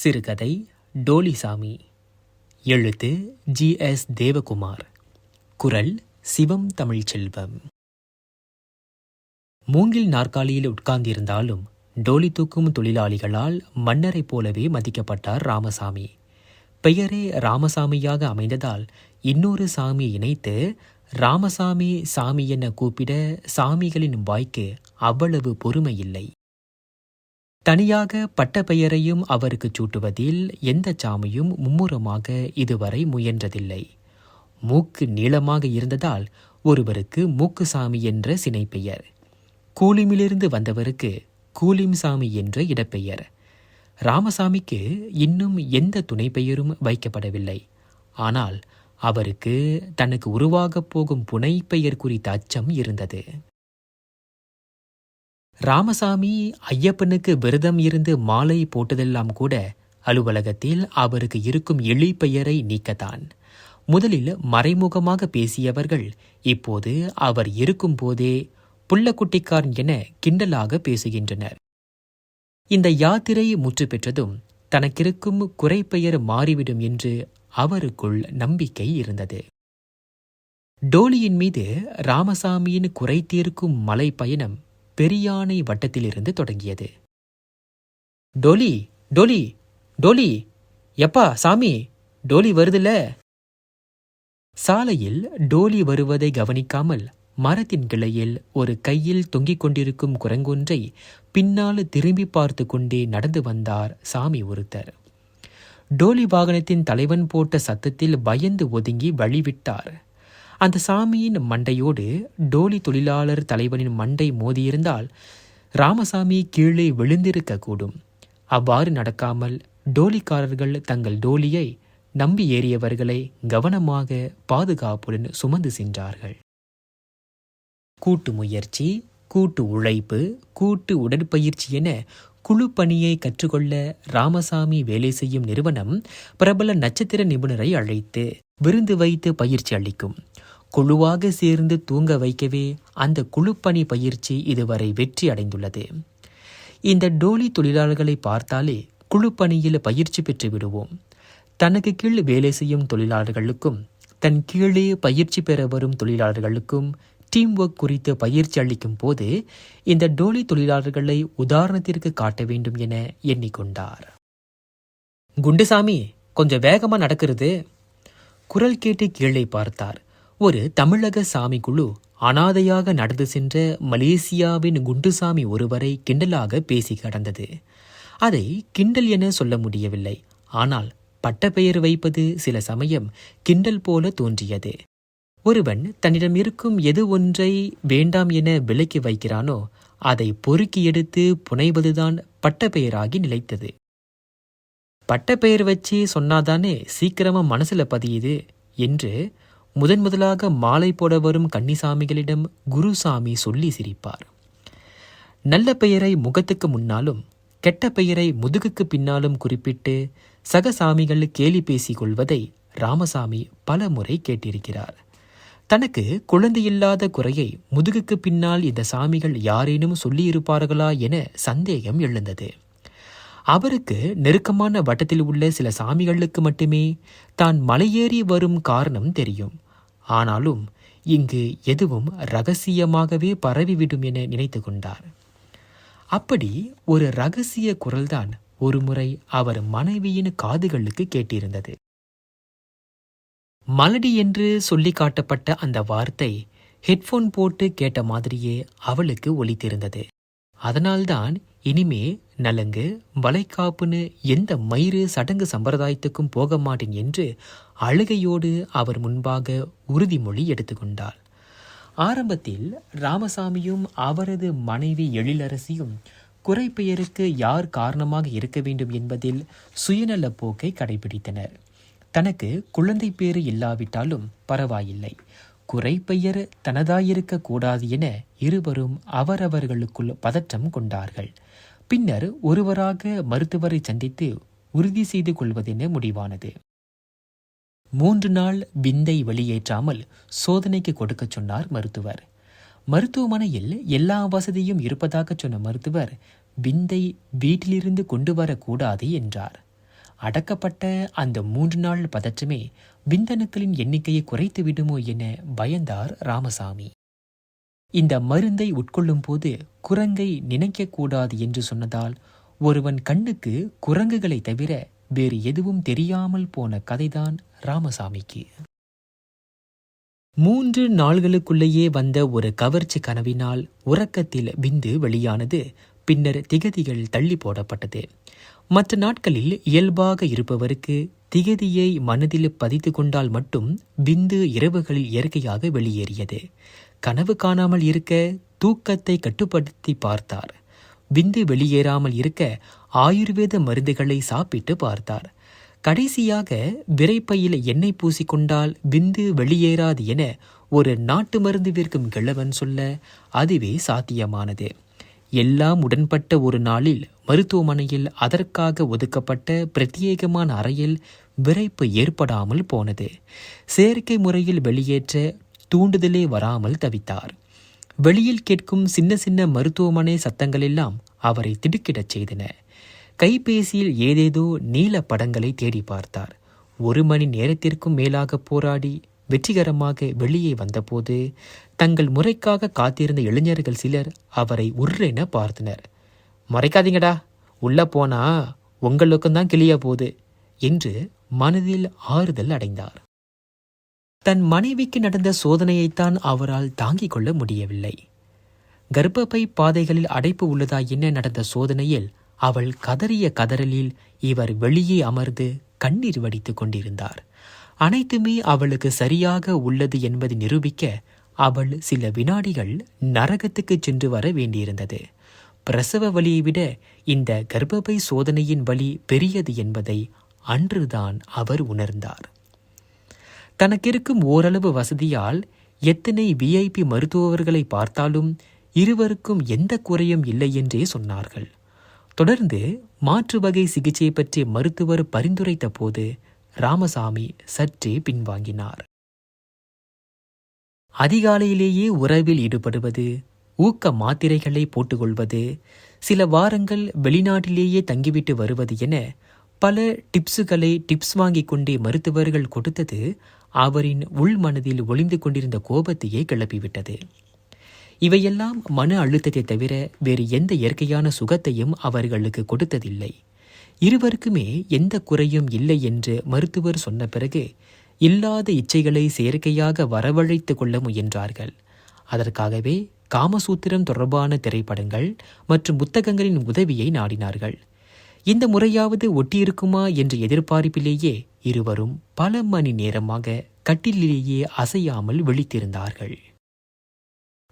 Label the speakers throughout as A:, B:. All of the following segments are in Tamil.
A: சிறுகதை டோலிசாமி. எழுத்து ஜி எஸ் தேவகுமார். குரல் சிவம் தமிழ்ச்செல்வம். மூங்கில் நாற்காலியில் உட்கார்ந்திருந்தாலும் டோலி தூக்கும் தொழிலாளிகளால் மன்னரைப் போலவே மதிக்கப்பட்டார் ராமசாமி. பெயரே ராமசாமியாக அமைந்ததால் இன்னொரு சாமியை இணைத்து ராமசாமி சாமி என கூப்பிட சாமிகளின் வாய்க்கு அவ்வளவு பொறுமை இல்லை. தனியாக பட்ட பெயரையும் அவருக்கு சூட்டுவதில் எந்த சாமியும் மும்முரமாக இதுவரை முயன்றதில்லை. மூக்கு நீளமாக இருந்ததால் ஒருவருக்கு மூக்குசாமி என்ற சினைப்பெயர். கூலிமிலிருந்து வந்தவருக்கு கூலிம் சாமி என்ற இடப்பெயர். ராமசாமிக்கு இன்னும் எந்த துணை பெயரும் வைக்கப்படவில்லை. ஆனால் அவருக்கு தனக்கு உருவாகப் போகும் புனைப்பெயர் குறித்த அச்சம் இருந்தது. ராமசாமி ஐயப்பனுக்கு விரதம் இருந்து மாலை போட்டதெல்லாம் கூட அலுவலகத்தில் அவருக்கு இருக்கும் எளி பெயரை நீக்கத்தான். முதலில் மறைமுகமாக பேசியவர்கள் இப்போது அவர் இருக்கும் போதே புள்ளக்குட்டிக்காரன் என கிண்டலாக பேசுகின்றனர். இந்த யாத்திரை முற்று பெற்றதும் தனக்கிருக்கும் குறைப்பெயர் மாறிவிடும் என்று அவருக்குள் நம்பிக்கை இருந்தது. டோலியின் மீது ராமசாமியின் குறை தீர்க்கும் மலை பயணம் பெரியானை வட்டத்திலிருந்து தொடங்கியது. டோலி டோலி டோலி எப்பா சாமி டோலி வருதுல? சாலையில் டோலி வருவதை கவனிக்காமல் மரத்தின் கிளையில் ஒரு கையில் தொங்கிக் கொண்டிருக்கும் குரங்கொன்றை பின்னால் திரும்பி பார்த்து கொண்டே நடந்து வந்தார் சாமி ஒருத்தர். டோலி வாகனத்தின் தலைவன் போட்ட சத்தத்தில் பயந்து ஒதுங்கி வழிவிட்டார். அந்த சாமியின் மண்டையோடு டோலி தொழிலாளர் தலைவனின் மண்டை மோதியிருந்தால் ராமசாமி கீழே விழுந்திருக்கக்கூடும் அவ்வாறு நடக்காமல் டோலிக்காரர்கள் தங்கள் டோலியை நம்பி ஏறியவர்களை கவனமாக பாதுகாப்புடன் சுமந்து சென்றார்கள். கூட்டு முயற்சி கூட்டு உழைப்பு கூட்டு உடற்பயிற்சி என குழு பணியை கற்றுக்கொள்ள ராமசாமி வேலை செய்யும் நிறுவனம் பிரபல நட்சத்திர நிபுணரை அழைத்து விருந்து வைத்து பயிற்சி அளிக்கும். குழுவாக சேர்ந்து தூங்க வைக்கவே அந்த குழுப்பணி பயிற்சி இதுவரை வெற்றி அடைந்துள்ளது. இந்த டோலி தொழிலாளர்களை பார்த்தாலே குழுப்பணியில் பயிற்சி பெற்று விடுவோம். தனக்கு கீழ் வேலை செய்யும் தொழிலாளர்களுக்கும் தன் கீழே பயிற்சி பெற வரும் தொழிலாளர்களுக்கும் டீம் ஒர்க் குறித்து பயிற்சி அளிக்கும் போது இந்த டோலி தொழிலாளர்களை உதாரணத்திற்கு காட்ட வேண்டும் என எண்ணிக்கொண்டார். குண்டுசாமி கொஞ்சம் வேகமா நடக்கிறது. குரல் கேட்டு கீழே பார்த்தார். ஒரு தமிழக சாமி குழு அனாதையாக நடந்து சென்ற மலேசியாவின் குண்டுசாமி ஒருவரை கிண்டலாக பேசி கடந்தது. அதை கிண்டல் என சொல்ல முடியவில்லை. ஆனால் பட்டப்பெயர் வைப்பது சில சமயம் கிண்டல் போல தோன்றியது. ஒருவன் தன்னிடம் இருக்கும் எது ஒன்றை வேண்டாம் என விலக்கி வைக்கிறானோ அதை பொறுக்கி எடுத்து புனைவதுதான் பட்டப்பெயராகி நிலைத்தது. பட்டப்பெயர் வச்சு சொன்னாதானே சீக்கிரமா மனசுல பதியுது என்று முதன் முதலாக மாலை போட வரும் கன்னிசாமிகளிடம் குருசாமி சொல்லி சிரிப்பார். நல்ல பெயரை முகத்துக்கு முன்னாலும் கெட்ட பெயரை முதுகுக்கு பின்னாலும் குறிப்பிட்டு சகசாமிகள் கேலி பேசிக் கொள்வதை ராமசாமி பல முறை கேட்டிருக்கிறார். தனக்கு குழந்தையில்லாத குறையை முதுகுக்கு பின்னால் இந்த சாமிகள் யாரேனும் சொல்லியிருப்பார்களா என சந்தேகம் எழுந்தது. அவருக்கு நெருக்கமான வட்டத்தில் உள்ள சில சாமிகளுக்கு மட்டுமே தான் மலையேறி வரும் காரணம் தெரியும். ஆனாலும் இங்கு எதுவும் ரகசியமாகவே பரவிவிடும் என நினைத்து கொண்டார். அப்படி ஒரு ரகசிய குரல்தான் ஒருமுறை அவர் மனைவியின் காதுகளுக்கு கேட்டிருந்தது. மலடி என்று சொல்லி காட்டப்பட்ட அந்த வார்த்தை ஹெட்ஃபோன் போட்டு கேட்ட மாதிரியே அவளுக்கு ஒலித்திருந்தது. அதனால்தான் இனிமே நலங்கு வளைக்காப்புன்னு எந்த மயிறு சடங்கு சம்பிரதாயத்துக்கும் போக மாட்டேன் என்று அழுகையோடு அவர் முன்பாக உறுதிமொழி எடுத்துக்கொண்டாள். ஆரம்பத்தில் ராமசாமியும் அவரது மனைவி எழிலரசியும் குறைப்பெயருக்கு யார் காரணமாக இருக்க வேண்டும் என்பதில் சுயநல போக்கை கடைபிடித்தனர். தனக்கு குழந்தை பேறு இல்லாவிட்டாலும் பரவாயில்லை. குறைப்பெயர் தனதாயிருக்க கூடாது என இருவரும் அவரவர்களுக்குள் பதற்றம் கொண்டார்கள். பின்னர் ஒருவராக மருத்துவரை சந்தித்து உறுதி செய்து கொள்வதென முடிவானது. மூன்று நாள் விந்தை வெளியேற்றாமல் சோதனைக்கு கொடுக்கச் சொன்னார் மருத்துவர். மருத்துவமனையில் எல்லா வசதியும் இருப்பதாக சொன்ன மருத்துவர் விந்தை வீட்டிலிருந்து கொண்டு வரக்கூடாது என்றார். அடக்கப்பட்ட அந்த மூன்று நாள் பதற்றமே விந்தணுக்களின் எண்ணிக்கையை குறைத்து விடுமோ என பயந்தார் ராமசாமி. இந்த மருந்தை உட்கொள்ளும் போது குரங்கை நினைக்கக்கூடாது என்று சொன்னதால் ஒருவன் கண்ணுக்கு குரங்குகளை தவிர வேறு எதுவும் தெரியாமல் போன கதைதான் ராமசாமிக்கு. மூன்று நாள்களுக்குள்ளேயே வந்த ஒரு கவர்ச்சி கனவினால் உறக்கத்தில் விந்து வெளியானது பின்னர் திகதிகள் தள்ளி போடப்பட்டது. மற்ற நாட்களில் இயல்பாக இருப்பவருக்கு திகதியை மனதில் பதித்து கொண்டால் மட்டும் விந்து இரவுகளில் இயற்கையாக வெளியேறியது. கனவு காணாமல் இருக்க தூக்கத்தை கட்டுப்படுத்தி பார்த்தார். விந்து வெளியேறாமல் இருக்க ஆயுர்வேத மருந்துகளை சாப்பிட்டு பார்த்தார். கடைசியாக விரைப்பையில் எண்ணெய் பூசிக்கொண்டால் விந்து வெளியேறாது என ஒரு நாட்டு மருந்து விற்கும் கிழவன் சொல்ல அதுவே சாத்தியமானது. எல்லாம் உடன்பட்ட ஒரு நாளில் மருத்துவமனையில் அதற்காக ஒதுக்கப்பட்ட பிரத்யேகமான அறையில் விரைப்பு ஏற்படாமல் போனது. செயற்கை முறையில் வெளியேற்ற தூண்டுதலே வராமல் தவித்தார். வெளியில் கேட்கும் சின்ன சின்ன மருத்துவமனை சத்தங்களெல்லாம் அவரை திடுக்கிடச் செய்தன. கைபேசியில் ஏதேதோ நீல படங்களை தேடி பார்த்தார். ஒரு மணி நேரத்திற்கும் மேலாக போராடி வெற்றிகரமாக வெளியே வந்தபோது தங்கள் முறைக்காக காத்திருந்த இளைஞர்கள் சிலர் அவரை உர்ரென பார்த்தனர். மறைக்காதீங்கடா உள்ள போனா உங்களுக்கும் தான் கிளிய போகுது என்று மனதில் ஆறுதல் அடைந்தார். தன் மனைவிக்கு நடந்த சோதனையைத்தான் அவரால் தாங்கிக் கொள்ள முடியவில்லை. கர்ப்பப்பை பாதைகளில் அடைப்பு உள்ளதா என்ன நடந்த சோதனையில் அவள் கதறிய கதறலில் இவர் வெளியே அமர்ந்து கண்ணீர் வடித்துக் கொண்டிருந்தார். அனைத்துமே அவளுக்கு சரியாக உள்ளது என்பதை நிரூபிக்க அவள் சில வினாடிகள் நரகத்துக்கு சென்று வர வேண்டியிருந்தது. பிரசவ வலியை விட இந்த கர்ப்பப்பை சோதனையின் வலி பெரியது என்பதை அன்றுதான் அவர் உணர்ந்தார். தனக்கு இருக்கும் ஓரளவு வசதியால் எத்தனை விஐபி மருத்துவர்களை பார்த்தாலும் இருவருக்கும் எந்த குறையும் இல்லை என்றே சொன்னார்கள். தொடர்ந்து மாற்று வகை சிகிச்சை பற்றி மருத்துவர் பரிந்துரைத்த போது ராமசாமி சற்றே பின்வாங்கினார். அதிகாலையிலேயே உறவில் ஈடுபடுவது ஊக்க மாத்திரைகளை போட்டுக்கொள்வது சில வாரங்கள் வெளிநாட்டிலேயே தங்கிவிட்டு வருவது என பல டிப்ஸுகளை டிப்ஸ் வாங்கிக் கொண்டே மருத்துவர்கள் கொடுத்தது அவரின் உள்மனதில் ஒளிந்து கொண்டிருந்த கோபத்தையே கிளப்பிவிட்டது. இவையெல்லாம் மன அழுத்தத்தை தவிர வேறு எந்த இயற்கையான சுகத்தையும் அவர்களுக்கு கொடுத்ததில்லை. இருவருக்குமே எந்த குறையும் இல்லை என்று மருத்துவர் சொன்ன பிறகு இல்லாத இச்சைகளை செயற்கையாக வரவழைத்து கொள்ள முயன்றார்கள். அதற்காகவே காமசூத்திரம் தொடர்பான திரைப்படங்கள் மற்றும் புத்தகங்களின் உதவியை நாடினார்கள். இந்த முறையாவது ஒட்டியிருக்குமா என்ற எதிர்பார்ப்பிலேயே இருவரும் பல மணி நேரமாக கட்டிலேயே அசையாமல் விழித்திருந்தார்கள்.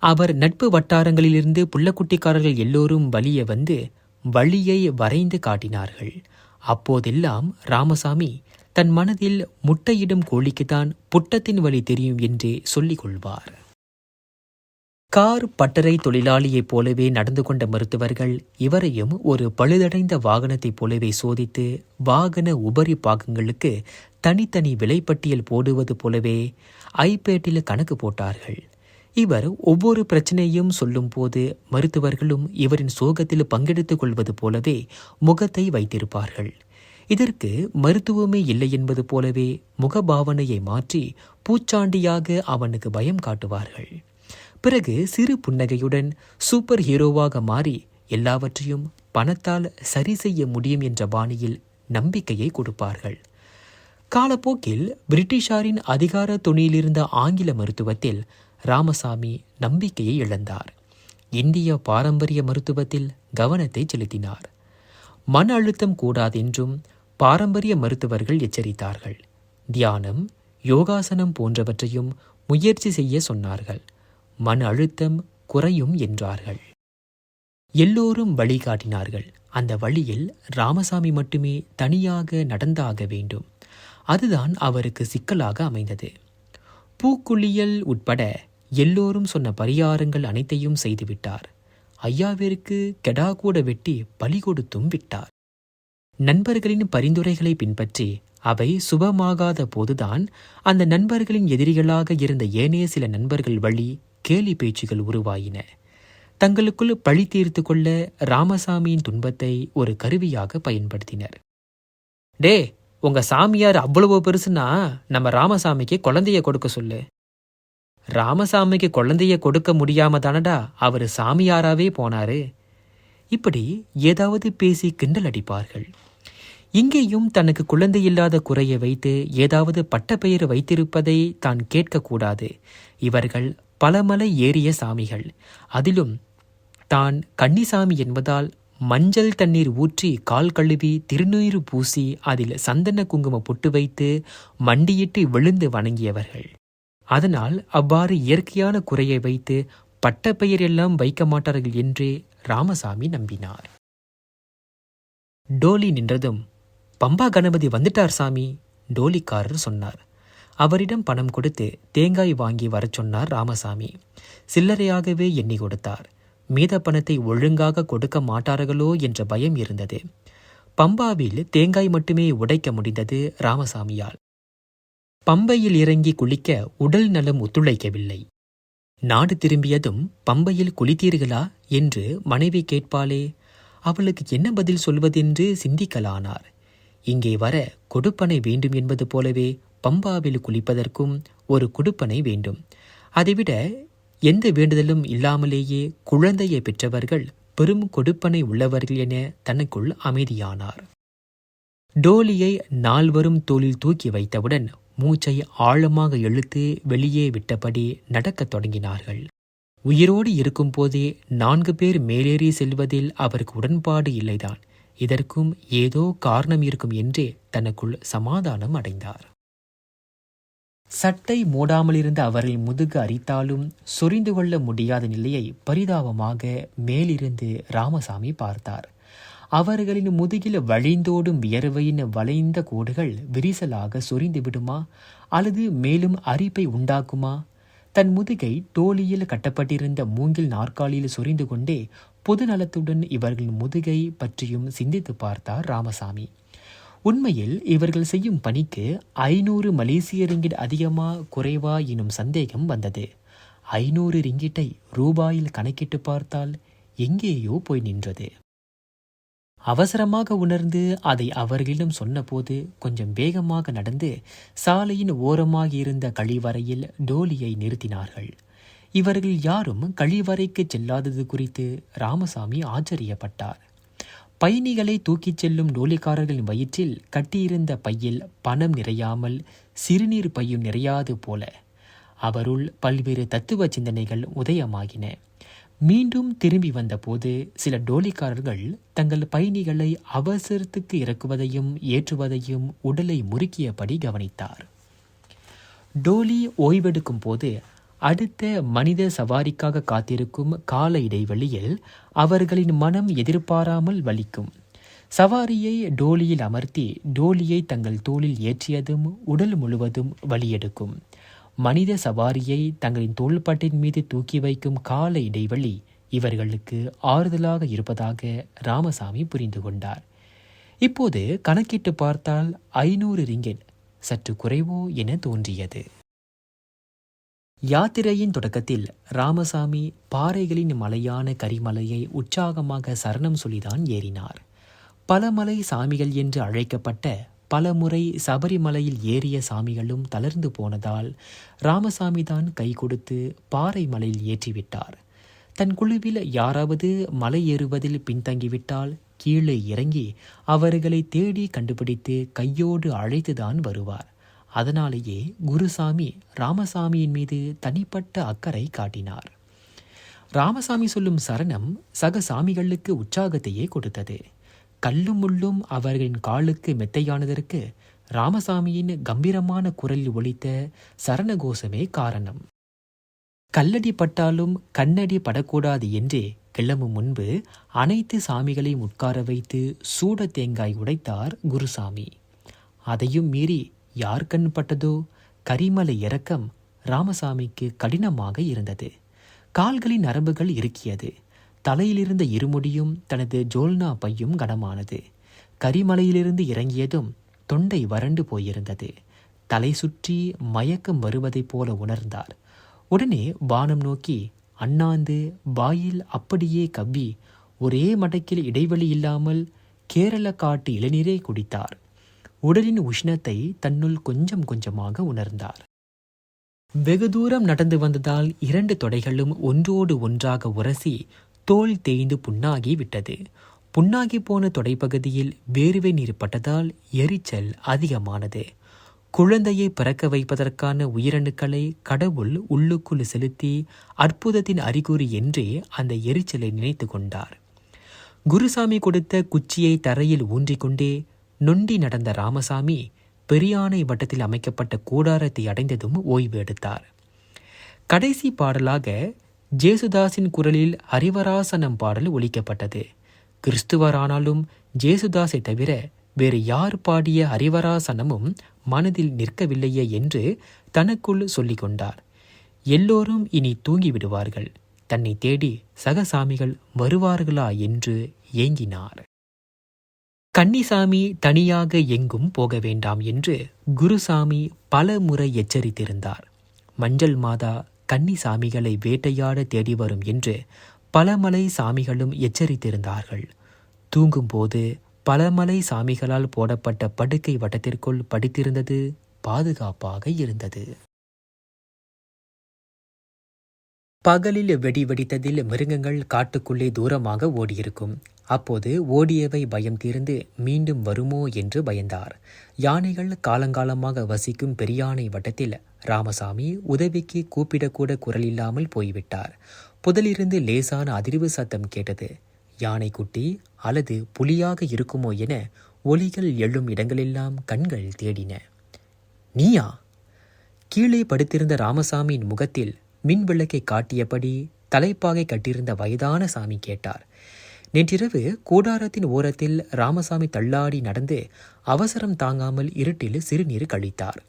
A: அவர் நட்பு வட்டாரங்களிலிருந்து புள்ளக்குட்டிக்காரர்கள் எல்லோரும் வலிய வந்து வழியை வரைந்து காட்டினார்கள். அப்போதெல்லாம் ராமசாமி தன் மனதில் முட்டையிடும் கோழிக்குத்தான் புட்டத்தின் வழி தெரியும் என்றே சொல்லிக் கொள்வார் கார் பட்டறை தொழிலாளியைப் போலவே நடந்து கொண்ட மருத்துவர்கள் இவரையும் ஒரு பழுதடைந்த வாகனத்தைப் போலவே சோதித்து வாகன உபரி பாகங்களுக்கு தனித்தனி விலைப்பட்டியல் போடுவது போலவே ஐபேட்டில் கணக்கு போட்டார்கள். இவர் ஒவ்வொரு பிரச்சனையும் சொல்லும்போது மருத்துவர்களும் இவரின் சோகத்தில் பங்கெடுத்துக் கொள்வது போலவே முகத்தை வைத்திருப்பார்கள். இதற்கு மருத்துவமே இல்லை என்பது போலவே முகபாவனையை மாற்றி பூச்சாண்டியாக அவனுக்கு பயம் காட்டுவார்கள். பிறகு சிறு புன்னகையுடன் சூப்பர் ஹீரோவாக மாறி எல்லாவற்றையும் பணத்தால் சரி செய்ய முடியும் என்ற பாணியில் நம்பிக்கையை கொடுப்பார்கள். காலப்போக்கில் பிரிட்டிஷாரின் அதிகார துணியிலிருந்த ஆங்கில மருத்துவத்தில் ராமசாமி நம்பிக்கையை இழந்தார். இந்திய பாரம்பரிய மருத்துவத்தில் கவனத்தை செலுத்தினார். மன அழுத்தம் கூடாதென்றும் பாரம்பரிய மருத்துவர்கள் எச்சரித்தார்கள். தியானம் யோகாசனம் போன்றவற்றையும் முயற்சி செய்ய சொன்னார்கள். மன அழுத்தம் குறையும் என்றார்கள். எல்லோரும் வழிகாட்டினார்கள். அந்த வழியில் ராமசாமி மட்டுமே தனியாக நடந்தாக வேண்டும். அதுதான் அவருக்கு சிக்கலாக அமைந்தது. பூக்குளியல் உட்பட எல்லோரும் சொன்ன பரிகாரங்கள் அனைத்தையும் செய்துவிட்டார். ஐயாவிற்கு கெடா கூட வெட்டி பலி கொடுத்தும் விட்டார். நண்பர்களின் பரிந்துரைகளை பின்பற்றி அவை சுபமாகாத போதுதான் அந்த நண்பர்களின் எதிரிகளாக இருந்த ஏனே சில நண்பர்கள் வழி கேலி பேச்சுகள் உருவாயின. தங்களுக்குள் பழி தீர்த்து கொள்ள ராமசாமியின் துன்பத்தை ஒரு கருவியாக பயன்படுத்தினர். டே உங்க சாமியார் அவ்வளவு பெருசுன்னா நம்ம ராமசாமிக்கு குழந்தைய கொடுக்க சொல்லு. ராமசாமிக்கு குழந்தைய கொடுக்க முடியாம தானடா அவர் சாமியாராவே போனாரு. இப்படி ஏதாவது பேசி கிண்டல் அடிப்பார்கள். இங்கேயும் தனக்கு குழந்தை இல்லாத குறையை வைத்து ஏதாவது பட்டப்பெயர் வைத்திருப்பதை தான் கேட்கக்கூடாது. இவர்கள் பலமலை ஏறிய சாமிகள். அதிலும் தான் கன்னிசாமி என்பதால் மஞ்சள் தண்ணீர் ஊற்றி கால் கழுவி திருநீறு பூசி அதில் சந்தன குங்கும பொட்டு வைத்து மண்டியிட்டு விழுந்து வணங்கியவர்கள். அதனால் அவ்வாறு இயற்கையான குறையை வைத்து பட்டப்பெயர் எல்லாம் வைக்க மாட்டார்கள் என்றே ராமசாமி நம்பினார். டோலி நின்றதும் பம்பா கணபதி வந்துட்டார் சாமி டோலிக்காரர் சொன்னார். அவரிடம் பணம் கொடுத்து தேங்காய் வாங்கி வரச் சொன்னார் ராமசாமி. சில்லறையாகவே எண்ணி கொடுத்தார். மீத பணத்தை ஒழுங்காக கொடுக்க மாட்டார்களோ என்ற பயம் இருந்தது. பம்பாவில் தேங்காய் மட்டுமே உடைக்க முடிந்தது ராமசாமியால். பம்பையில் இறங்கி குளிக்க உடல் நலம் ஒத்துழைக்கவில்லை. நாடு திரும்பியதும் பம்பையில் குளித்தீர்களா என்று மனைவி கேட்பாளே அவளுக்கு என்ன பதில் சொல்வதென்று சிந்திக்கலானார். இங்கே வர கொடுப்பனை வேண்டும் என்பது போலவே பம்பாவில் குளிப்பதற்கும் ஒரு குடுப்பனை வேண்டும். அதைவிட எந்த வேண்டுதலும் இல்லாமலேயே குழந்தையை பெற்றவர்கள் பெரும் கொடுப்பனை உள்ளவர்கள் என தனக்குள் அமைதியானார். டோலியை நால்வரும் தோளில் தூக்கி வைத்தவுடன் மூச்சை ஆழமாக இழுத்து வெளியே விட்டபடி நடக்கத் தொடங்கினார்கள். உயிரோடு இருக்கும்போதே நான்கு பேர் மேலேறி செல்வதில் அவருக்கு உடன்பாடு இல்லைதான். இதற்கும் ஏதோ காரணம் இருக்கும் என்றே தனக்குள் சமாதானம் அடைந்தார். சட்டை மூடாமலிருந்த அவர்கள் முதுகு அரித்தாலும் சொரிந்து கொள்ள முடியாத நிலையை பரிதாபமாக மேலிருந்து ராமசாமி பார்த்தார். அவர்களின் முதுகில் வழிந்தோடும் வியர்வையின் வளைந்த கோடுகள் விரிசலாக சொரிந்து விடுமா? அல்லது மேலும் அரிப்பை உண்டாக்குமா? தன் முதுகை டோலியில் கட்டப்பட்டிருந்த மூங்கில் நாற்காலியில் சொரிந்து கொண்டே பொது நலத்துடன் இவர்கள் முதுகை பற்றியும் சிந்தித்து பார்த்தார் ராமசாமி. உண்மையில் இவர்கள் செய்யும் பணிக்கு ஐநூறு மலேசிய ரிங்கிட் அதிகமா குறைவா எனும் சந்தேகம் வந்தது. ஐநூறு ரிங்கிட்டை ரூபாயில் கணக்கிட்டு பார்த்தால் எங்கேயோ போய் நின்றது. அவசரமாக உணர்ந்து அதை அவர்களிடம் சொன்னபோது கொஞ்சம் வேகமாக நடந்து சாலையின் ஓரமாக இருந்த கழிவறையில் டோலியை நிறுத்தினார்கள். இவர்கள் யாரும் கழிவறைக்கு செல்லாதது குறித்து ராமசாமி ஆச்சரியப்பட்டார். பயணிகளை தூக்கிச் செல்லும் டோலிக்காரர்களின் வயிற்றில் கட்டியிருந்த பையில் பணம் நிறையாமல் சிறுநீர் பையும் நிறையாது போல. அவருள் பல்வேறு தத்துவ சிந்தனைகள் உதயமாகின. மீண்டும் திரும்பி வந்தபோது சில டோலிக்காரர்கள் தங்கள் பயணிகளை அவசரத்துக்கு இறக்குவதையும் ஏற்றுவதையும் உடலை முறுக்கியபடி கவனித்தார். டோலி ஓய்வெடுக்கும் போது அடுத்த மனித சவாரிக்காக காத்திருக்கும் கால இடைவெளியில் அவர்களின் மனம் எதிர்பாராமல் வலிக்கும். சவாரியை டோலியில் அமர்த்தி டோலியை தங்கள் தோளில் ஏற்றியதும் உடல் முழுவதும் வலியெடுக்கும். மனித சவாரியை தங்களின் தோள்பட்டின் மீது தூக்கி வைக்கும் கால இடைவெளி இவர்களுக்கு ஆறுதலாக இருப்பதாக ராமசாமி புரிந்து கொண்டார். இப்போது கணக்கிட்டு பார்த்தால் ஐநூறு ரிங்கெட் சற்று குறைவோ என தோன்றியது. யாத்திரையின் தொடக்கத்தில் ராமசாமி பாறைகளின் மலையான கரிமலையை உற்சாகமாக சரணம் சொல்லிதான் ஏறினார். பலமலை சாமிகள் என்று அழைக்கப்பட்ட பலமுறை சபரிமலையில் ஏறிய சாமிகளும் தளர்ந்து போனதால் ராமசாமி தான் கை கொடுத்து பாறை மலையில் ஏற்றிவிட்டார். தன் குழுவில் யாராவது மலை ஏறுவதில் பின்தங்கிவிட்டால் கீழே இறங்கி அவர்களை தேடி கண்டுபிடித்து கையோடு அழைத்துதான் வருவார். அதனாலேயே குருசாமி ராமசாமியின் மீது தனிப்பட்ட அக்கறை காட்டினார். ராமசாமி சொல்லும் சரணம் சக சாமிகளுக்கு உற்சாகத்தையே கொடுத்தது. கல்லும் முள்ளும் அவர்களின் காலுக்கு மெத்தையானதற்கு ராமசாமியின் கம்பீரமான குரலில் ஒழித்த சரணகோஷமே காரணம். கல்லடி பட்டாலும் கண்ணடி படக்கூடாது என்றே கிளம்பும் முன்பு அனைத்து சாமிகளையும் உட்கார வைத்து சூட தேங்காய் உடைத்தார் குருசாமி. அதையும் மீறி யார் கண் பட்டதோ? கரிமலை இறக்கம் ராமசாமிக்கு கடினமாக இருந்தது. கால்களின் நரம்புகள் இருக்கியது தலையிலிருந்த இருமுடியும் தனது ஜோல்னா பையும் கனமானது. கரிமலையிலிருந்து இறங்கியதும் தொண்டை வறண்டு போயிருந்தது. தலை சுற்றி மயக்கம் வருவதைப் போல உணர்ந்தார். உடனே வானம் நோக்கி அண்ணாந்து வாயில் அப்படியே கவ்வி ஒரே மடக்கில் இடைவெளி இல்லாமல் கேரள காட்டு இளநீரை குடித்தார். உடலின் உஷ்ணத்தை தன்னுள் கொஞ்சம் கொஞ்சமாக உணர்ந்தார். வெகு தூரம் நடந்து வந்ததால் இரண்டு தொடைகளும் ஒன்றோடு ஒன்றாக உரசி தோல் தேய்ந்து புண்ணாகி விட்டது. புண்ணாகி போன தொடைப்பகுதியில் வேர்வை நீர் பட்டதால் எரிச்சல் அதிகமானது. குழந்தையை பிறக்க வைப்பதற்கான உயிரணுக்களை கடவுள் உள்ளுக்குள் செலுத்தி அற்புதத்தின் அறிகுறி என்றே அந்த எரிச்சலை நினைத்து கொண்டார். குருசாமி கொடுத்த குச்சியை தரையில் ஊன்றிக்கொண்டே நொண்டி நடந்த ராமசாமி பெரியானை வட்டத்தில் அமைக்கப்பட்ட கூடாரத்தை அடைந்ததும் ஓய்வு எடுத்தார். கடைசி பாடலாக ஜேசுதாஸின் குரலில் ஹரிவராசனம் பாடல் ஒலிக்கப்பட்டது. கிறிஸ்துவரானாலும் ஜேசுதாஸை தவிர வேறு யார் பாடிய ஹரிவராசனமும் மனதில் நிற்கவில்லையே என்று தனக்குள் சொல்லிக் கொண்டார். எல்லோரும் இனி தூங்கிவிடுவார்கள் தன்னை தேடி சகசாமிகள் வருவார்களா என்று ஏங்கினார். கன்னிசாமி தனியாக எங்கும் போக வேண்டாம் என்று குருசாமி பல முறை எச்சரித்திருந்தார். மஞ்சள் மாதா கன்னிசாமிகளை வேட்டையாட தேடி வரும் என்று பலமலை சாமிகளும் எச்சரித்திருந்தார்கள். தூங்கும்போது பலமலை சாமிகளால் போடப்பட்ட படுக்கை வட்டத்திற்குள் படித்திருந்தது பாதுகாப்பாக இருந்தது. பகலில் வெடி வெடித்ததில் மிருகங்கள் காட்டுக்குள்ளே தூரமாக ஓடியிருக்கும். அப்போது ஓடியவை பயம் தீர்ந்து மீண்டும் வருமோ என்று பயந்தார். யானைகள் காலங்காலமாக வசிக்கும் பெரியானை வட்டத்தில் ராமசாமி உதவிக்கு கூப்பிடக்கூட குரல் இல்லாமல் போய்விட்டார். புதலிருந்து லேசான அதிர்வு சத்தம் கேட்டது. யானை குட்டி அல்லது புலியாக இருக்குமோ என ஒலிகள் எழும் இடங்களெல்லாம் கண்கள் தேடின. நீயா? கீழே படுத்திருந்த ராமசாமியின் முகத்தில் மின் விளக்கை காட்டியபடி தலைப்பாகை கட்டியிருந்த வயதான சாமி கேட்டார். நேற்றிரவு கூடாரத்தின் ஓரத்தில் ராமசாமி தள்ளாடி நடந்து அவசரம் தாங்காமல் இருட்டில் சிறுநீர் கழித்தார்.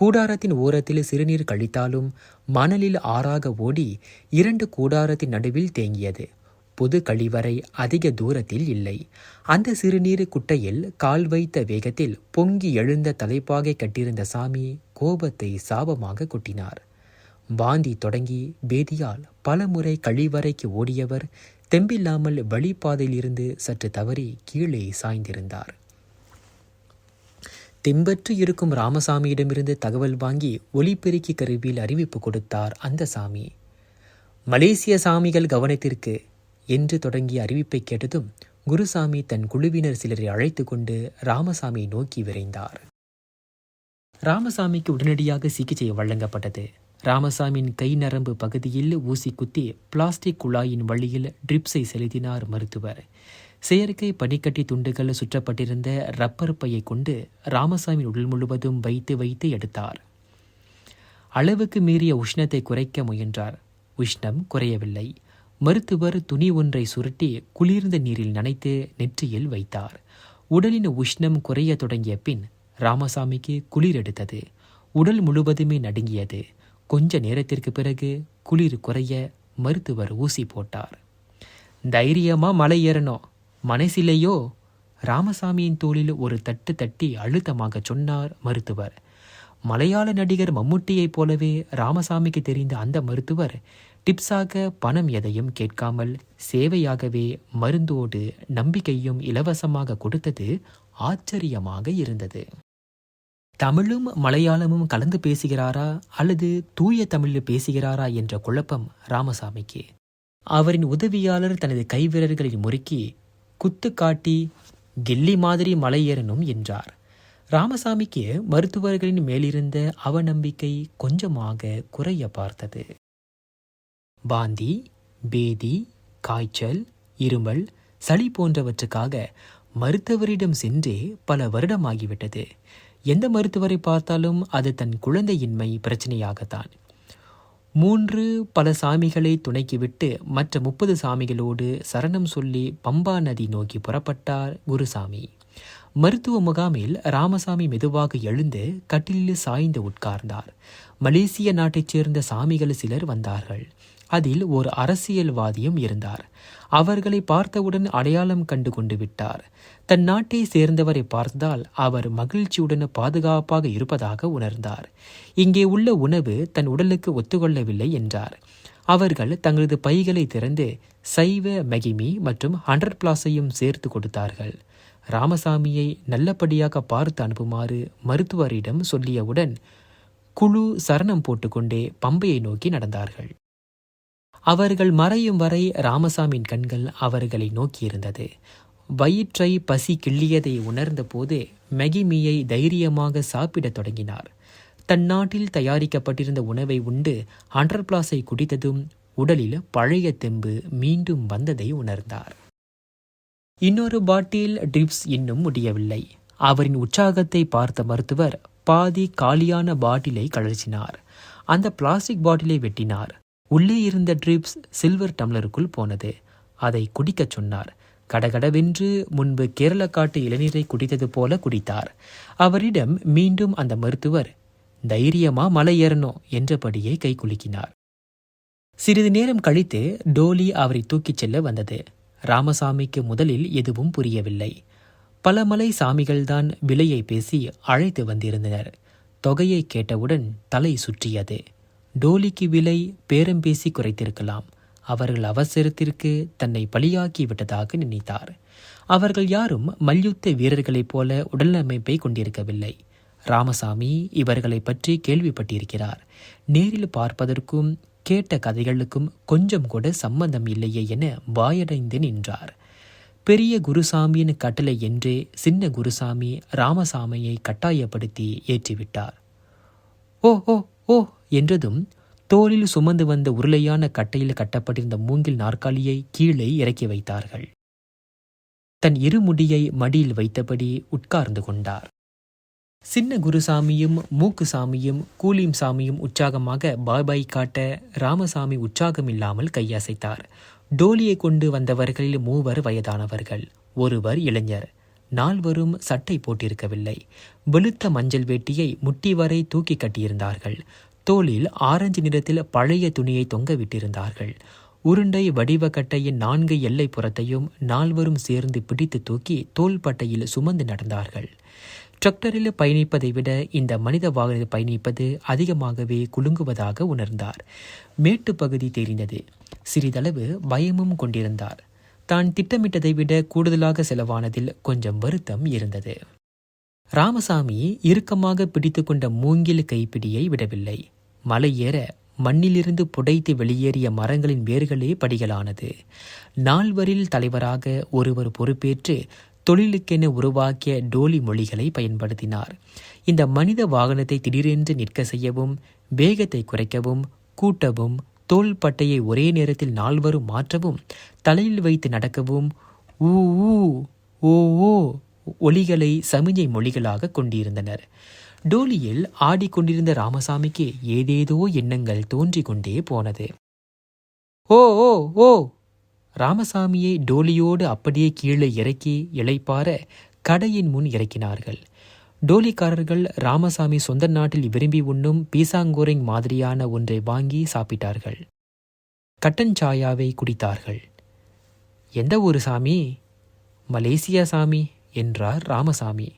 A: கூடாரத்தின் ஓரத்தில் சிறுநீர் கழித்தாலும் மணலில் ஆறாக ஓடி இரண்டு கூடாரத்தின் நடுவில் தேங்கியது. பொது கழிவறை அதிக தூரத்தில் இல்லை. அந்த சிறுநீர் குட்டையில் கால் வைத்த வேகத்தில் பொங்கி எழுந்த தலைப்பாகை கட்டியிருந்த சாமி கோபத்தை சாபமாக கொட்டினார். வாந்தி தொடங்கி பேதியால் பலமுறை கழிவறைக்கு ஓடியவர் தெம்பில்லாமல் வழிபாதையிலிருந்து சற்று தவறி கீழே சாய்ந்திருந்தார். தெம்பற்று இருக்கும் ராமசாமியிடமிருந்து தகவல் வாங்கி ஒலிபெருக்கி கருவியில் அறிவிப்பு கொடுத்தார் அந்த சாமி. மலேசிய சாமிகள் கவனத்திற்கு என்று தொடங்கிய அறிவிப்பை கேட்டதும் குருசாமி தன் குழுவினர் சிலரை அழைத்து கொண்டு ராமசாமியை நோக்கி விரைந்தார். ராமசாமிக்கு உடனடியாக சிகிச்சை வழங்கப்பட்டது. ராமசாமியின் கை நரம்பு பகுதியில் ஊசி குத்தி பிளாஸ்டிக் குழாயின் வழியில் ட்ரிப்ஸை செலுத்தினார் மருத்துவர். செயற்கை பனிக்கட்டி துண்டுகள் சுற்றப்பட்டிருந்த ரப்பர் பையை கொண்டு ராமசாமி உடல் முழுவதும் வைத்து வைத்து எடுத்தார். அளவுக்கு மீறிய உஷ்ணத்தை குறைக்க முயன்றார். உஷ்ணம் குறையவில்லை. மருத்துவர் துணி ஒன்றை சுருட்டி குளிர்ந்த நீரில் நனைத்து நெற்றியில் வைத்தார். உடலின் உஷ்ணம் குறைய தொடங்கிய பின் ராமசாமிக்கு குளிர் எடுத்தது. உடல் முழுவதுமே நடுங்கியது. கொஞ்ச நேரத்திற்கு பிறகு குளிர் குறைய மருத்துவர் ஊசி போட்டார். தைரியமாக மலை ஏறணும். மனசிலேயோ ராமசாமியின் தோளில் ஒரு தட்டு தட்டி அழுத்தமாக சொன்னார் மருத்துவர். மலையாள நடிகர் மம்முட்டியைப் போலவே ராமசாமிக்கு தெரிந்த அந்த மருத்துவர் டிப்ஸாக பணம் எதையும் கேட்காமல் சேவையாகவே மருந்தோடு நம்பிக்கையும் இலவசமாக கொடுத்தது ஆச்சரியமாக இருந்தது. தமிழும் மலையாளமும் கலந்து பேசுகிறாரா அல்லது தூய தமிழில் பேசுகிறாரா என்ற குழப்பம் ராமசாமிக்கு. அவரின் உதவியாளர் தனது கைவிரல்களில் முறுக்கி குத்து காட்டி கில்லி மாதிரி மலையேறணும் என்றார். ராமசாமிக்கு மருத்துவர்களின் மேலிருந்த அவநம்பிக்கை கொஞ்சமாக குறைய பார்த்தது. வாந்தி பேதி காய்ச்சல் இருமல் சளி போன்றவற்றுக்காக மருத்துவரிடம் சென்றே பல வருடமாகிவிட்டது. எந்த மருத்துவரை பார்த்தாலும் அது தன் குழந்தையின்மை பிரச்சனையாகத்தான். மூன்று பல சாமிகளை துணைக்கிவிட்டு மற்ற முப்பது சாமிகளோடு சரணம் சொல்லி பம்பா நதி நோக்கி புறப்பட்டார் குருசாமி. மருத்துவ முகாமில் ராமசாமி மெதுவாக எழுந்து கட்டிலில் சாய்ந்து உட்கார்ந்தார். மலேசிய நாட்டைச் சேர்ந்த சாமிகள் சிலர் வந்தார்கள். அதில் ஒரு அரசியல்வாதியும் இருந்தார். அவர்களை பார்த்தவுடன் அடையாளம் கண்டு கொண்டு விட்டார். தன் நாட்டை சேர்ந்தவரை பார்த்ததால் அவர் மகிழ்ச்சியுடன் பாதுகாப்பாக இருப்பதாக உணர்ந்தார். இங்கே உள்ள உணவு தன் உடலுக்கு ஒத்துக்கொள்ளவில்லை என்றார். அவர்கள் தங்களது பைகளை திறந்து சைவ மகிமி மற்றும் ஹண்ட்ரட் பிளாஸையும் சேர்த்து கொடுத்தார்கள். ராமசாமியை நல்லபடியாக பார்த்து அனுப்புமாறு மருத்துவரிடம் சொல்லியவுடன் குழு சரணம் போட்டுக்கொண்டே பம்பையை நோக்கி நடந்தார்கள். அவர்கள் மறையும் வரை ராமசாமியின் கண்கள் அவர்களை நோக்கியிருந்தது. வயிற்றை பசி கிள்ளியதை உணர்ந்தபோது மெகிமியை தைரியமாக சாப்பிடத் தொடங்கினார். தன் நாட்டில் தயாரிக்கப்பட்டிருந்த உணவை உண்டு ஹண்ட்ரட் பிளாஸை குடித்ததும் உடலில் பழைய தெம்பு மீண்டும் வந்ததை உணர்ந்தார். இன்னொரு பாட்டில் ட்ரிப்ஸ் இன்னும் முடியவில்லை. அவரின் உற்சாகத்தை பார்த்த மருத்துவர் பாதி காலியான பாட்டிலை கழற்றினார். அந்த பிளாஸ்டிக் பாட்டிலை வெட்டினார். உள்ளே இருந்த ட்ரிப்ஸ் சில்வர் டம்ளருக்குள் போனது. அதை குடிக்கச் சொன்னார். கடகடவென்று முன்பு கேரள காட்டு இளநீரை குடித்தது போல குடித்தார். அவரிடம் மீண்டும் அந்த மருத்துவர் தைரியமா மலை ஏறணும் என்றபடியே கை குலுக்கினார். சிறிது நேரம் கழித்து டோலி அவரை தூக்கிச் செல்ல வந்தது. ராமசாமிக்கு முதலில் எதுவும் புரியவில்லை. பல மலை சாமிகள்தான் விலையை பேசி அழைத்து வந்திருந்தனர். தொகையை கேட்டவுடன் தலை சுற்றியது. டோலிக்கு விலை பேரம் பேசி குறைத்திருக்கலாம். அவர்கள் அவசரத்திற்கு தன்னை பலியாக்கி விட்டதாக நினைத்தார். அவர்கள் யாரும் மல்யுத்த வீரர்களைப் போல உடலமைப்பை கொண்டிருக்கவில்லை. ராமசாமி இவர்களை பற்றி கேள்விப்பட்டிருக்கிறார். நேரில் பார்ப்பதற்கும் கேட்ட கதைகளுக்கும் கொஞ்சம் கூட சம்பந்தம் இல்லையே என வாயடைந்து நின்றார். பெரிய குருசாமியின் கட்டளை என்றே சின்ன குருசாமி ராமசாமியை கட்டாயப்படுத்தி ஏற்றிவிட்டார். ஓ ஓ ஓ என்றதும் தோளில் சுமந்து வந்த உருளையான கட்டையில் கட்டப்பட்டிருந்த மூங்கில் நாற்காலியை கீழே இறக்கி வைத்தார்கள். தன் இருமுடியை மடியில் வைத்தபடி உட்கார்ந்து கொண்டார். சின்ன குருசாமியும் மூக்கு சாமியும் கூலிம் சாமியும் உற்சாகமாக பாய் காட்ட ராமசாமி உற்சாகம் இல்லாமல் கையசைத்தார். டோலியை கொண்டு வந்தவர்களில் மூவர் வயதானவர்கள். ஒருவர் இளைஞர். நால்வரும் சட்டை போட்டிருக்கவில்லை. வெளுத்த மஞ்சள் வேட்டியை முட்டி வரை தூக்கி கட்டியிருந்தார்கள். தோளில் ஆரஞ்சு நிறத்தில் பழைய துணியை தொங்க விட்டிருந்தார்கள். உருண்டை வடிவ கட்டையின் நான்கு எல்லை புறத்தையும் நால்வரும் சேர்ந்து பிடித்து தூக்கி தோள்பட்டையில் சுமந்து நடந்தார்கள். டிராக்டரில் பயணிப்பதை விட இந்த மனித வாகனத்தில் பயணிப்பது அதிகமாகவே குலுங்குவதாக உணர்ந்தார். மேட்டு பகுதி தெரிந்தது. சிறிதளவு பயமும் கொண்டிருந்தார். தான் திட்டமிட்டதை விட கூடுதலாக செலவானதில் கொஞ்சம் வருத்தம் இருந்தது. ராமசாமி இறுக்கமாக பிடித்துக்கொண்ட மூங்கில் கைப்பிடியை விடவில்லை. மலை ஏற மண்ணிலிருந்து புடைத்து வெளியேறிய மரங்களின் வேர்களே படிகளானது. நால்வரில் தலைவராக ஒருவர் பொறுப்பேற்று தொழிலுக்கென உருவாக்கிய டோலி மொழிகளை பயன்படுத்தினார். இந்த மனித வாகனத்தை திடீரென்று நிற்க செய்யவும் வேகத்தை குறைக்கவும் கூட்டவும் தோள்பட்டையை ஒரே நேரத்தில் நால்வரும் மாற்றவும் தலையில் வைத்து நடக்கவும் ஊ ஊ ஓ ஓ ஒலிகளை சமிஞ்சை மொழிகளாக கொண்டிருந்தனர். டோலியில் ஆடிக்கொண்டிருந்த ராமசாமிக்கு ஏதேதோ எண்ணங்கள் தோன்றிக் கொண்டே போனது. ஓ ஓ ஓ! ராமசாமியை டோலியோடு அப்படியே கீழே இறக்கி இளைப்பார கடையின் முன் இறக்கினார்கள். டோலிக்காரர்கள் ராமசாமி சொந்த நாட்டில் விரும்பி உண்ணும் பீசாங்கோரிங் மாதிரியான ஒன்றை வாங்கி சாப்பிட்டார்கள். கட்டஞ்சாயாவை குடித்தார்கள். எந்த ஊரு சாமி? மலேசியா சாமி என்றார் ராமசாமி.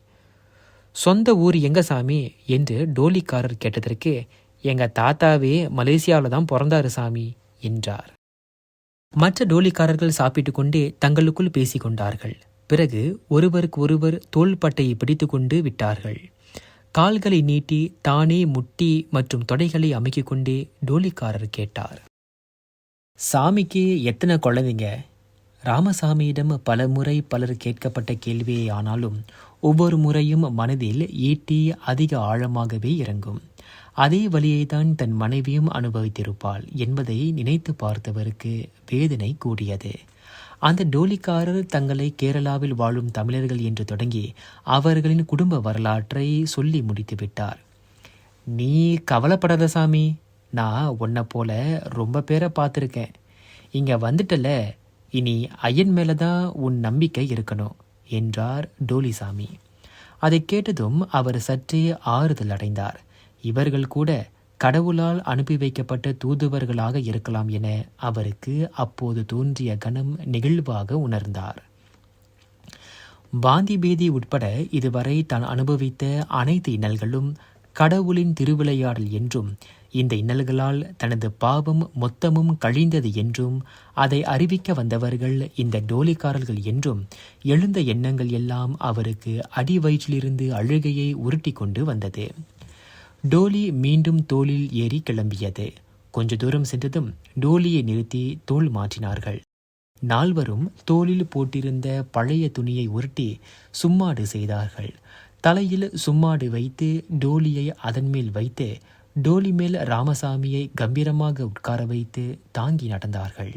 A: சொந்த ஊர் எங்க சாமி என்று டோலிக்காரர் கேட்டதற்கு எங்க தாத்தாவே மலேசியாவில் தான் பிறந்தாரு சாமி என்றார். மற்ற டோலிக்காரர்கள் சாப்பிட்டு கொண்டே தங்களுக்குள் பேசிக்கொண்டார்கள் பிறகு ஒருவருக்கு ஒருவர் தோள்பட்டையை பிடித்துக்கொண்டு விட்டார்கள். கால்களை நீட்டி தானே முட்டி மற்றும் தொடைகளை அமைக்கிக் கொண்டே டோலிக்காரர் கேட்டார். சாமிக்கு எத்தனை குழந்தைங்க? ராமசாமியிடம் பல முறை பலர் கேட்கப்பட்ட கேள்வியே ஆனாலும் ஒவ்வொரு முறையும் மனதில் ஈட்டி அதிக ஆழமாகவே இறங்கும். அதே வழியை தான் தன் மனைவியும் அனுபவித்திருப்பாள் என்பதை நினைத்து பார்த்தவருக்கு வேதனை கூடியது. அந்த டோலிக்காரர் தங்களை கேரளாவில் வாழும் தமிழர்கள் என்று தொடங்கி அவர்களின் குடும்ப வரலாற்றை சொல்லி முடித்து விட்டார். நீ கவலைப்படாத சாமி நான் உன்னை போல ரொம்ப பேரை பார்த்துருக்கேன். இங்கே வந்துட்டல இனி ஐயன் மேலே தான் உன் நம்பிக்கை இருக்கணும். என்றார் டோலிசாமி. அதை கேட்டதும் அவர் சற்றே ஆறுதல் அடைந்தார். இவர்கள் கூட கடவுளால் அனுப்பி வைக்கப்பட்ட தூதுவர்களாக இருக்கலாம் என அவருக்கு அப்போது தோன்றிய கணம் நெகிழ்வாக உணர்ந்தார். பாந்தி பேதி உட்பட இதுவரை தான் அனுபவித்த அனைத்து இன்னல்களும் கடவுளின் திருவிளையாடல் என்றும் இந்த இன்னல்களால் தனது பாவம் மொத்தமும் கழிந்தது என்றும் அதை அறிவிக்க வந்தவர்கள் இந்த டோலிக்காரர்கள் என்றும் எழுந்த எண்ணங்கள் எல்லாம் அவருக்கு அடி வயிற்றிலிருந்து அழுகையை உருட்டி கொண்டு வந்தது. டோலி மீண்டும் தோளில் ஏறி கிளம்பியது. கொஞ்ச தூரம் சென்றதும் டோலியை நிறுத்தி தோள் மாற்றினார்கள். நால்வரும் தோளில் போட்டிருந்த பழைய துணியை உருட்டி சும்மாடு செய்தார்கள். தலையில் சும்மாடு வைத்து டோலியை அதன் மேல் வைத்து டோலி மேல் ராமசாமியை கம்பீரமாக உட்கார வைத்து தாங்கி நடந்தார்கள்.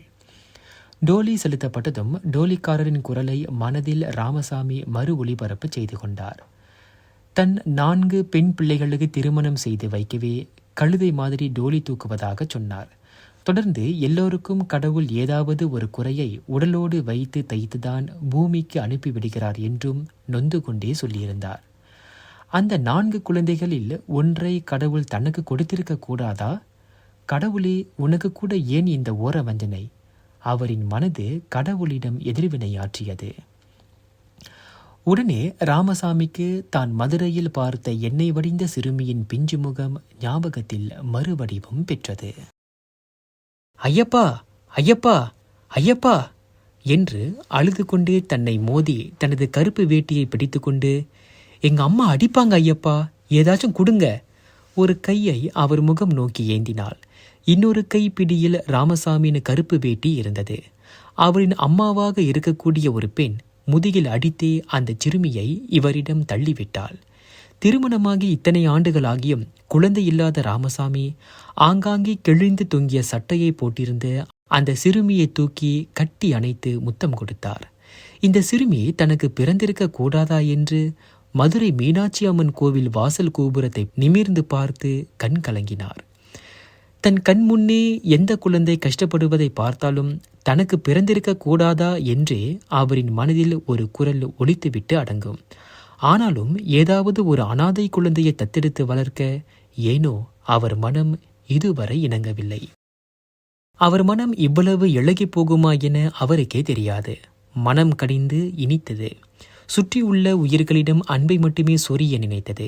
A: டோலி செலுத்தப்பட்டதும் டோலிக்காரரின் குரலை மனதில் ராமசாமி மறு ஒளிபரப்பு செய்து கொண்டார். தன் நான்கு பெண் பிள்ளைகளுக்கு திருமணம் செய்து வைக்கவே கழுதை மாதிரி டோலி தூக்குவதாக சொன்னார். தொடர்ந்து எல்லோருக்கும் கடவுள் ஏதாவது ஒரு குறையை உடலோடு வைத்து தைத்துதான் பூமிக்கு அனுப்பிவிடுகிறார் என்றும் நொந்து கொண்டே சொல்லியிருந்தார். அந்த நான்கு குழந்தைகளில் ஒன்றை கடவுள் தனக்கு கொடுத்திருக்க கூடாதா? கடவுளே உனக்கு கூட ஏன் இந்த ஓர வஞ்சனை? அவரின் மனது கடவுளிடம் எதிர்வினையாற்றியது உடனே ராமசாமிக்கு தான் மதுரையில் பார்த்த எண்ணெய் வடிந்த சிறுமியின் பிஞ்சு முகம் ஞாபகத்தில் மறுவடிவம் பெற்றது. ஐயப்பா ஐயப்பா ஐயப்பா! என்று அழுது கொண்டே தன்னை மோதி தனது கருப்பு வேட்டியை பிடித்துக்கொண்டு எங்க அம்மா அடிப்பாங்க ஐயப்பா. ஏதாச்சும் கொடுங்க. ஒரு கையை அவர் முகம் நோக்கி ஏந்தினாள். இன்னொரு கை பிடியில் ராமசாமியின் கருப்பு வேட்டி இருந்தது. அவரின் அம்மாவாக இருக்கக்கூடிய ஒரு பெண் முதுகில் அடித்தே அந்த சிறுமியை இவரிடம் தள்ளிவிட்டாள். திருமணமாகி இத்தனை ஆண்டுகளாகியும் குழந்தை இல்லாத ராமசாமி ஆங்காங்கே கிழிந்து தொங்கிய சட்டையை போட்டிருந்த அந்த சிறுமியை தூக்கி கட்டி அணைத்து முத்தம் கொடுத்தார். இந்த சிறுமி தனக்கு பிறந்திருக்க கூடாதா என்று மதுரை மீனாட்சி அம்மன் கோவில் வாசல் கோபுரத்தை நிமிர்ந்து பார்த்து கண் கலங்கினார். தன் கண் முன்னே எந்த குழந்தை கஷ்டப்படுவதை பார்த்தாலும் தனக்கு பிறந்திருக்க கூடாதா என்றே அவரின் மனதில் ஒரு குரல் ஒழித்துவிட்டு அடங்கும். ஆனாலும் ஏதாவது ஒரு அனாதை குழந்தையை தத்தெடுத்து வளர்க்க ஏனோ அவர் மனம் இதுவரை இணங்கவில்லை. அவர் மனம் இவ்வளவு இழகி போகுமா என அவருக்கே தெரியாது. மனம் கடிந்து இனித்தது. சுற்றியுள்ள உயிர்களிடம் அன்பை மட்டுமே சொரிய நினைத்தது.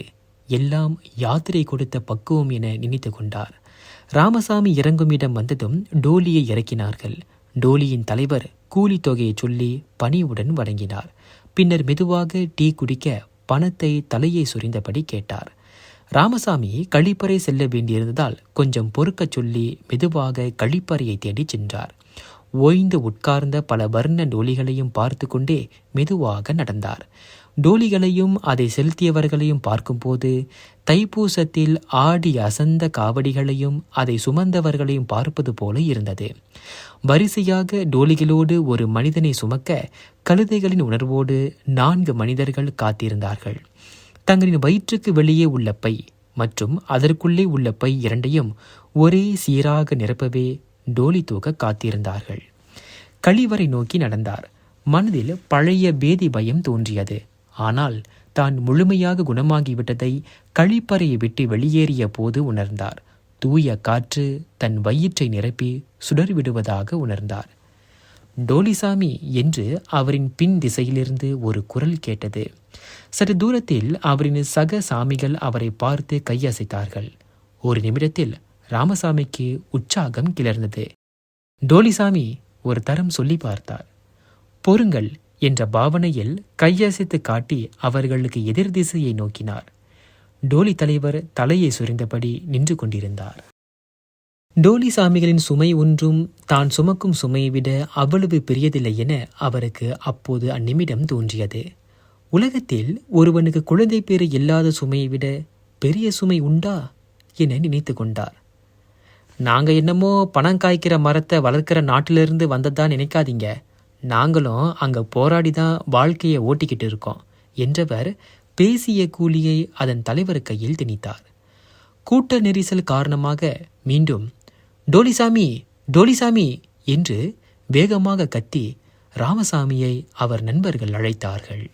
A: எல்லாம் யாத்திரை கொடுத்த பக்குவம் என நினைத்து கொண்டார். ராமசாமி இறங்கும் இடம் வந்ததும் டோலியை இறக்கினார்கள். டோலியின் தலைவர் கூலி தொகையை சொல்லி பணிவுடன் வழங்கினார் பின்னர் மெதுவாக டீ குடிக்க பணத்தை தலையை சுரிந்தபடி கேட்டார். ராமசாமி கழிப்பறை செல்ல வேண்டியிருந்ததால் கொஞ்சம் பொறுக்கச் சொல்லி மெதுவாக கழிப்பறையை தேடிச் சென்றார். ஓய்ந்து உட்கார்ந்த பல வர்ண டோலிகளையும் பார்த்து கொண்டே மெதுவாக நடந்தார். டோலிகளையும் அதை செலுத்தியவர்களையும் பார்க்கும்போது தைப்பூசத்தில் ஆடி அசந்த காவடிகளையும் அதை சுமந்தவர்களையும் பார்ப்பது போல இருந்தது. வரிசையாக டோலிகளோடு ஒரு மனிதனை சுமக்க கழுதைகளின் உணர்வோடு நான்கு மனிதர்கள் காத்திருந்தார்கள். தங்களின் வயிற்றுக்கு வெளியே உள்ள பை மற்றும் அதற்குள்ளே உள்ள பை இரண்டையும் ஒரே சீராக நிரப்பவே டோலி தூக்க காத்திருந்தார்கள். கழிவறை நோக்கி நடந்தார். மனதில் பழைய பேதி பயம் தோன்றியது. ஆனால் தான் முழுமையாக குணமாகிவிட்டதை கழிப்பறையை விட்டு வெளியேறிய போது உணர்ந்தார். தூய காற்று தன் வயிற்றை நிரப்பி சுடர்விடுவதாக உணர்ந்தார். டோலிசாமி என்று அவரின் பின் திசையிலிருந்து ஒரு குரல் கேட்டது. சற்று தூரத்தில் அவரின் சக சாமிகள் அவரை பார்த்து கையசைத்தார்கள். ஒரு நிமிடத்தில் ராமசாமிக்கு உற்சாகம் கிளர்ந்தது. டோலிசாமி ஒரு தரம் சொல்லி பார்த்தார். பொறுங்கள் என்ற பாவனையில் கையசைத்து காட்டி அவர்களுக்கு எதிர் திசையை நோக்கினார். டோலி தலைவர் தலையை சுரிந்தபடி நின்று கொண்டிருந்தார். டோலி சாமிகளின் சுமை ஒன்றும் தான் சுமக்கும் சுமையை விட அவ்வளவு பெரியதில்லை என அவருக்கு அப்போது அந்நிமிடம் தோன்றியது. உலகத்தில் ஒருவனுக்கு குழந்தை பேறு இல்லாத சுமையை விட பெரிய சுமை உண்டா? என நினைத்து கொண்டார். நாங்க என்னமோ பணம் காய்க்கிற மரத்தை வளர்க்கிற நாட்டிலிருந்து வந்ததா நினைக்காதீங்க. நாங்களும் அங்க போராடி தான் வாழ்க்கையை ஓட்டிக்கிட்டு இருக்கோம் என்றவர் பேசிய கூலியை அதன் தலைவர் கையில் திணித்தார். கூட்ட நெரிசல் காரணமாக மீண்டும் டோலிசாமி டோலிசாமி என்று வேகமாக கத்தி ராமசாமியை அவர் நண்பர்கள் அழைத்தார்கள்.